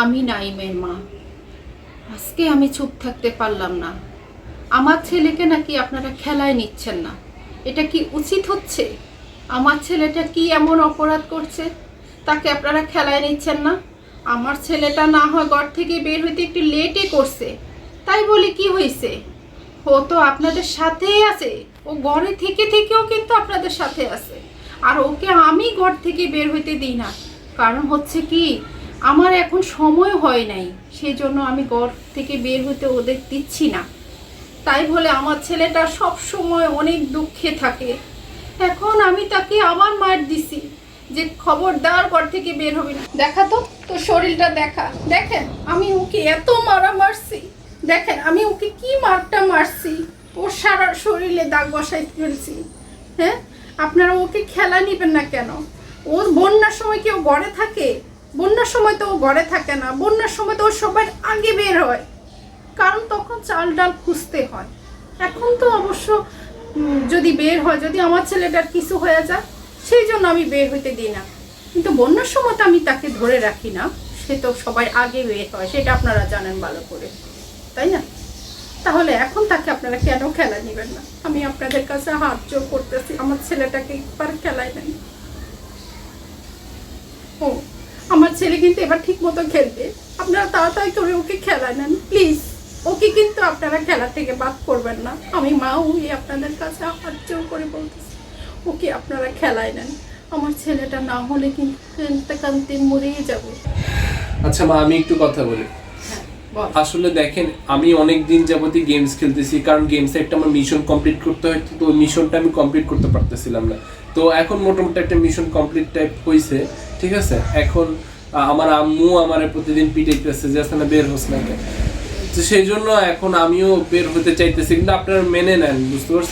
আমি নাইমের মা। আজকে আমি চুপ থাকতে পারলাম না। আমার ছেলেকে নাকি আপনারা খেলায় নিচ্ছেন না। এটা কি উচিত হচ্ছে? আমার ছেলেটা কি এমন অপরাধ করছে? তাকে আপনারা খেলায় নিচ্ছেন না? আমার ছেলেটা না হয় ঘর থেকে বের হইতে একটু লেটে করছে। তাই বলি কি হয়েছে ও তো আপনাদের সাথেই আছে। ও ঘরে থেকে থেকেও কিন্তু আপনাদের সাথে আছে। আর ওকে আমি ঘর থেকে বের হইতে দিই না। কারণ হচ্ছে কি আমার এখন সময় হয় নাই সেই জন্য আমি ঘর থেকে বের হতে ওদের দিচ্ছি না। তাই বলে আমার ছেলেটা সব সময় অনেক দুঃখে থাকে। এখন আমি তাকে আবার মার দিছি, যে খবরদার ঘর থেকে বের হবি না। দেখা তো, তোর শরীরটা দেখা। দেখেন, আমি ওকে এত মারা মারছি। দেখেন, আমি ওকে কি মারটা মারছি। ওর সারা শরীরে দাগ বসাই ফেলছি। হ্যাঁ? আপনারা ওকে খেলা নিবেন না কেন? ওর বন্যার সময় কেউ ঘরে থাকে? বন্যার সময় তো ও ঘরে থাকে না, বন্যার সময় তো ও আগে বের হয়। কারণ তখন চাল ডাল খুঁজতে হয়। এখন তো অবশ্য যদি বের হয়, যদি আমার ছেলেটার কিছু হয়ে যায়, সেই জন্য আমি বের হইতে দিই না। কিন্তু বন্যার সময় তো আমি তাকে ধরে রাখি না, সে তো সবাই আগে বের হয়, সেটা আপনারা জানেন ভালো করে। তাই না? তাহলে এখন তাকে আপনারা কেন খেলা নেবেন না? আমি আপনাদের কাছে হাত জোর করতেছি, আমার ছেলেটাকে একবার খেলায় নেন। ও ছেলে কিন্তু এবার ঠিক মতো খেলবে। আপনারা তাড়াতাড়ি করে ওকে খেলায় নেন প্লিজ ওকে কিন্তু আপনারা খেলা থেকে বাদ করবেন না। আমি মা হয়ে আপনাদের কাছে হাত জোর করে বলতেছি ওকে আপনারা খেলায় নেন। আমার ছেলেটা না হলে কিন্তু কানতে কানতে মরেই যাবে। আচ্ছা মা আমি একটু কথা বলি। হ্যাঁ আসলে দেখেন আমি অনেক দিন যাবতই গেমস খেলতেছি কারণ গেমসে একটা আমার মিশন কমপ্লিট করতে হয় তো ওই মিশনটা আমি কমপ্লিট করতে পারতেছিলাম না। তো এখন মোটামুটি একটা মিশন কমপ্লিট টাইপ হয়েছে ঠিক আছে? এখন আমার আম্মু আমার প্রতিদিন পিটাইতেছে যে আসলে বের হোস না। তো সেই জন্য এখন আমিও বের হতে চাইতেছি, কিন্তু আপনারা মেনে নেন, বুঝতে পারছেন